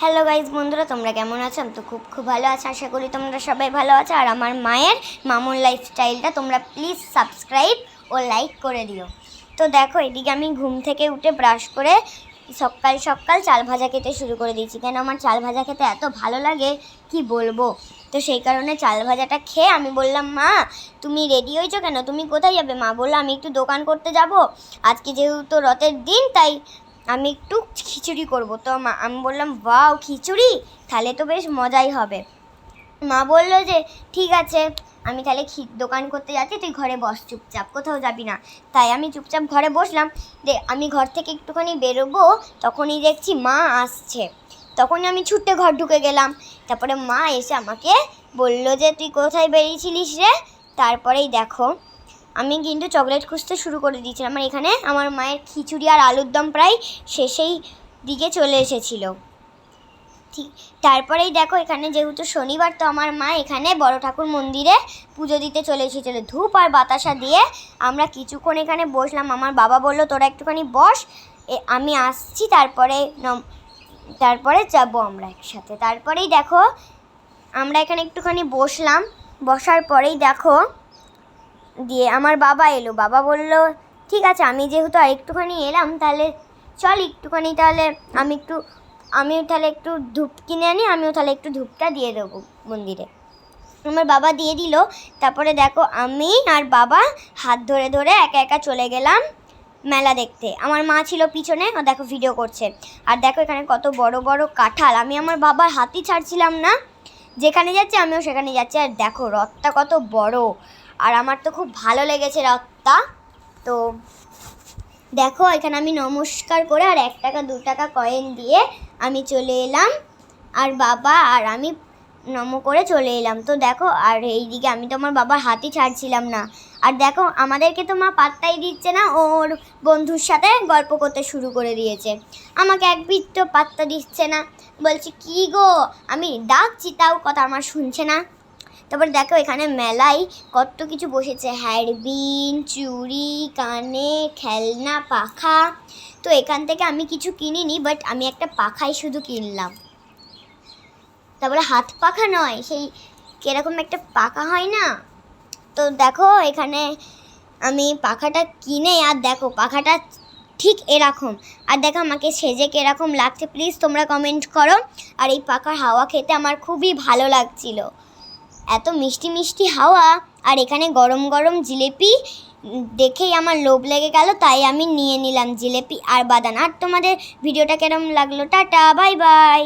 Hello guys বন্ধুরা, তোমরা কেমন আছো? আমি তো খুব খুব ভালো আছো, আশা করি তোমরা সবাই ভালো আছো। আর আমার মায়ের মামুন লাইফস্টাইলটা তোমরা প্লিজ সাবস্ক্রাইব ও লাইক করে দিও। তো দেখো, এদিকে আমি ঘুম থেকে উঠে ব্রাশ করে সকাল সকাল চাল ভাজা খেতে শুরু করে দিয়েছি। কেন আমার চাল ভাজা খেতে এত ভালো লাগে, কি বলব? তো সেই কারণে চাল ভাজাটা খেয়ে আমি বললাম, মা, তুমি রেডি হয়েছো কেন? তুমি কোথায় যাবে? মা বলল, আমি একটু দোকান করতে যাব। আজকে যেহেতু রথের দিন, তাই আমি একটু খিচুড়ি করব। তো মা, আমি বললাম বাও খিচুড়ি? তাহলে তো বেশ মজাই হবে। মা বলল যে, ঠিক আছে, আমি তাহলে দোকান করতে যাচ্ছি, তুই ঘরে বস, চুপচাপ, কোথাও যাবি না। তাই আমি চুপচাপ ঘরে বসলাম। যে আমি ঘর থেকে একটুখানি বেরোবো, তখনই দেখছি মা আসছে। তখনই আমি ছুটে ঘর ঢুকে গেলাম। তারপরে মা এসে আমাকে বলল যে, তুই কোথায় বেরিয়েছিলিস রে? তারপরেই দেখো আমি কিন্তু চকলেট খুঁজতে শুরু করে দিয়েছিলাম। আমার এখানে আমার মায়ের খিচুড়ি আর আলুর দম প্রায় শেষেই দিকে চলে এসেছিল। ঠিক, তারপরেই দেখো এখানে যেহেতু শনিবার, তো আমার মা এখানে বড় ঠাকুর মন্দিরে পুজো দিতে চলে এসেছিল। ধূপ আর বাতাসা দিয়ে আমরা কিছুক্ষণ এখানে বসলাম। আমার বাবা বলল, তোরা একটুখানি বস আমি আসছি, তারপরে তারপরে যাব আমরা একসাথে। তারপরেই দেখো আমরা এখানে একটুখানি বসলাম। বসার পরেই দেখো দিয়ে আমার বাবা এলো। বাবা বলল, ঠিক আছে, আমি যেহেতু আর একটুখানি এলাম, তাহলে চল একটুখানি তাহলে আমি একটু, আমিও তাহলে একটু ধূপ কিনে আনি, আমিও তাহলে একটু ধূপটা দিয়ে দেবো মন্দিরে। আমার বাবা দিয়ে দিল। তারপরে দেখো, আমি আর বাবা হাত ধরে ধরে একা একা চলে গেলাম মেলা দেখতে। আমার মা ছিল পিছনে, ও দেখো ভিডিও করছে। আর দেখো এখানে কত বড় বড় কাঁঠাল। আমি আমার বাবার হাতই ছাড়ছিলাম না। যেখানে যাচ্ছে, আমিও সেখানে যাচ্ছি। আর দেখো, রথটা কত বড়। আর আমার তো খুব ভালো লেগেছে রথটা। তো দেখো, এখানে আমি নমস্কার করে আর এক টাকা, দু টাকা কয়েন দিয়ে আমি চলে এলাম। আর বাবা আর আমি নম করে চলে এলাম। তো দেখো, আর এইদিকে আমি তো আমার বাবার হাতই ছাড়ছিলাম না। আর দেখো, আমাদেরকে তো মা পাত্তাই দিচ্ছে না, ওর বন্ধুর সাথে গল্প করতে শুরু করে দিয়েছে। আমাকে এক বিত্ত পাত্তা দিচ্ছে না। বলছে, কি গো? আমি ডাকছি, তাও কথা আমার শুনছে না। তারপর দেখো এখানে মেলায় কত কিছু বসেছে। হ্যারবিন, চুড়ি, কানে, খেলনা, পাখা। তো এখান থেকে আমি কিছু কিনিনি বাট আমি একটা পাখাই শুধু কিনলাম। তারপরে হাত পাখা নয়, সেই কীরকম একটা পাখা হয় না? তো দেখো এখানে আমি পাখাটা কিনে, আর দেখো পাখাটা ঠিক এরকম। আর দেখো আমাকে সেজে কীরকম লাগছে প্লিজ তোমরা কমেন্ট করো। আর এই পাখার হাওয়া খেতে আমার খুবই ভালো লাগছিল। এত মিষ্টি মিষ্টি হাওয়া আর এখানে গরম গরম জিলেপি দেখেই আমার লোভ লেগে গেল, তাই আমি নিয়ে নিলাম জিলেপি আর বাদান আর তোমাদের ভিডিওটা কেরম লাগল? Tata, bye bye.